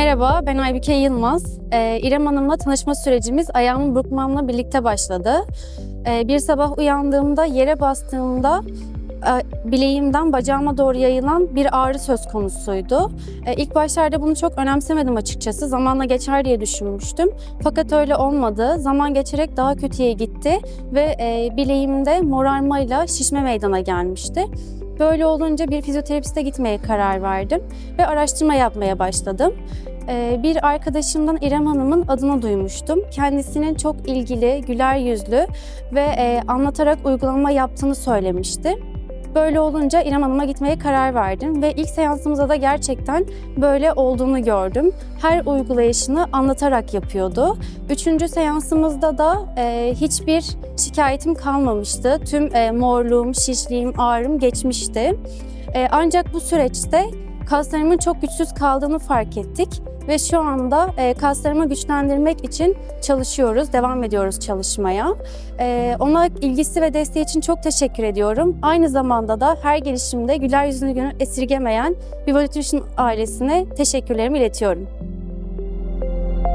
Merhaba, ben Aybüke Yılmaz. Ee, İrem Hanım'la tanışma sürecimiz ayağımın burkmamla birlikte başladı. Ee, bir sabah uyandığımda yere bastığımda e, bileğimden bacağıma doğru yayılan bir ağrı söz konusuydu. Ee, ilk başlarda bunu çok önemsemedim açıkçası. Zamanla geçer diye düşünmüştüm. Fakat öyle olmadı. Zaman geçerek daha kötüye gitti ve e, bileğimde morarmayla şişme meydana gelmişti. Böyle olunca bir fizyoterapiste gitmeye karar verdim ve araştırma yapmaya başladım. Ee, Bir arkadaşımdan İrem Hanım'ın adını duymuştum. Kendisinin çok ilgili, güler yüzlü ve e, anlatarak uygulama yaptığını söylemişti. Böyle olunca İrem Hanım'a gitmeye karar verdim ve ilk seansımızda da gerçekten böyle olduğunu gördüm. Her uygulayışını anlatarak yapıyordu. Üçüncü seansımızda da e, hiçbir şikayetim kalmamıştı. Tüm e, morluğum, şişliğim, ağrım geçmişti. E, ancak bu süreçte kaslarımın çok güçsüz kaldığını fark ettik ve şu anda e, kaslarımı güçlendirmek için çalışıyoruz, devam ediyoruz çalışmaya. E, ona ilgisi ve desteği için çok teşekkür ediyorum. Aynı zamanda da her gelişimde güler yüzünü esirgemeyen Viva Nutrition ailesine teşekkürlerimi iletiyorum.